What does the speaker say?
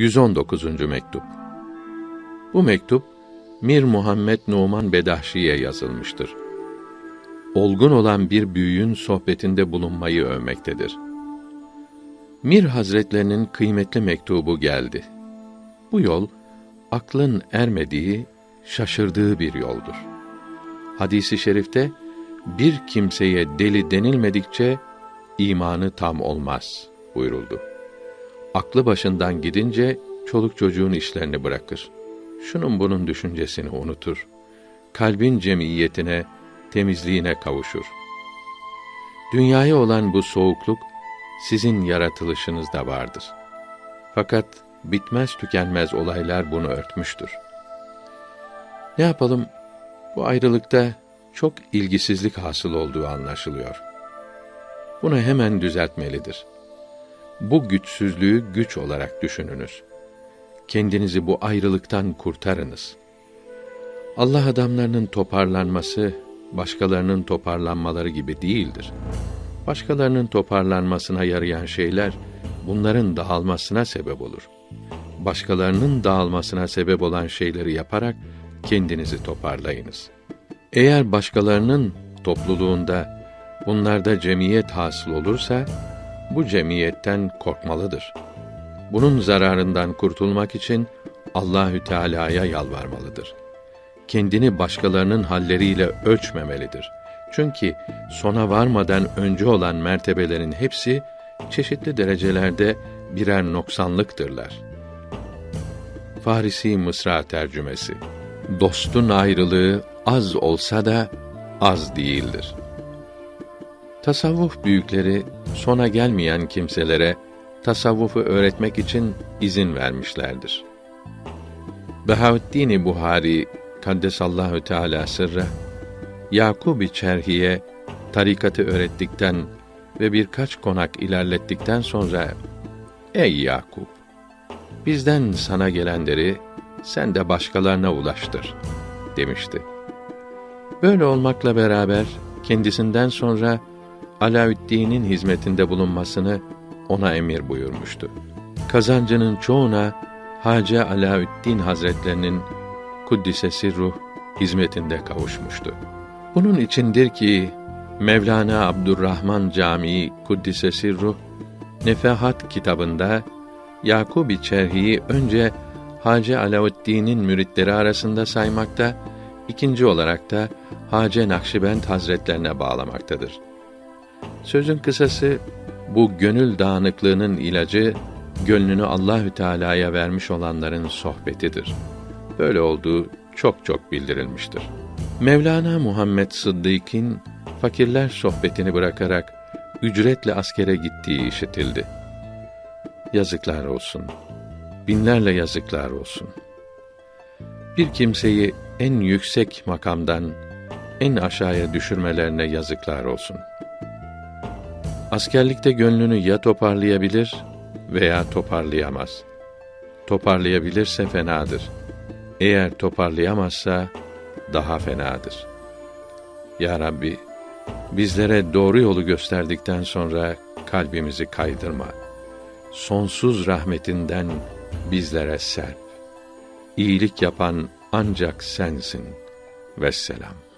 119. mektup. Bu mektup Mir Muhammed Numan Bedahşi'ye yazılmıştır. Olgun olan bir büyüğün sohbetinde bulunmayı övmektedir. Mir Hazretlerinin kıymetli mektubu geldi. Bu yol aklın ermediği, şaşırdığı bir yoldur. Hadisi şerifte bir kimseye deli denilmedikçe imanı tam olmaz buyuruldu. Aklı başından gidince çoluk çocuğun işlerini bırakır. Şunun bunun düşüncesini unutur. Kalbin cemiyetine, temizliğine kavuşur. Dünyaya olan bu soğukluk sizin yaratılışınızda vardır. Fakat bitmez tükenmez olaylar bunu örtmüştür. Ne yapalım? Bu ayrılıkta çok ilgisizlik hasıl olduğu anlaşılıyor. Bunu hemen düzeltmelidir. Bu güçsüzlüğü güç olarak düşününüz. Kendinizi bu ayrılıktan kurtarınız. Allah adamlarının toparlanması başkalarının toparlanmaları gibi değildir. Başkalarının toparlanmasına yarayan şeyler bunların dağılmasına sebep olur. Başkalarının dağılmasına sebep olan şeyleri yaparak kendinizi toparlayınız. Eğer başkalarının topluluğunda bunlarda cemiyet hasıl olursa bu cemiyetten korkmalıdır. Bunun zararından kurtulmak için Allahü Teala'ya yalvarmalıdır. Kendini başkalarının halleriyle ölçmemelidir. Çünkü sona varmadan önce olan mertebelerin hepsi çeşitli derecelerde birer noksanlıktırlar. Farisi Mısra tercümesi Dostun ayrılığı az olsa da az değildir. Tasavvuf büyükleri sona gelmeyen kimselere tasavvufu öğretmek için izin vermişlerdir. Behaüddin Buhari Kaddesallahu Teala sırra Yakub-i Çerhi'ye tarikatı öğrettikten ve birkaç konak ilerlettikten sonra Ey Yakup bizden sana gelenleri sen de başkalarına ulaştır demişti. Böyle olmakla beraber kendisinden sonra Alaüddin'in hizmetinde bulunmasını ona emir buyurmuştu. Kazancının çoğuna Hacı Alaüddin Hazretlerinin kuddise sirruh hizmetinde kavuşmuştu. Bunun içindir ki Mevlana Abdurrahman Camii kuddise sirruh Nefehat kitabında Yakub-i Çerhi'yi önce Hacı Alaüddin'in müritleri arasında saymakta, ikinci olarak da Hacı Nakşibend Hazretlerine bağlamaktadır. Sözün kısası bu gönül dağınıklığının ilacı gönlünü Allahü Teala'ya vermiş olanların sohbetidir. Böyle olduğu çok çok bildirilmiştir. Mevlana Muhammed Sıddık'ın fakirler sohbetini bırakarak ücretle askere gittiği işitildi. Yazıklar olsun. Binlerle yazıklar olsun. Bir kimseyi en yüksek makamdan en aşağıya düşürmelerine yazıklar olsun. Askerlikte gönlünü ya toparlayabilir veya toparlayamaz. Toparlayabilirse fenadır. Eğer toparlayamazsa daha fenadır. Ya Rabbi, bizlere doğru yolu gösterdikten sonra kalbimizi kaydırma. Sonsuz rahmetinden bizlere serp. İyilik yapan ancak sensin. Vesselam.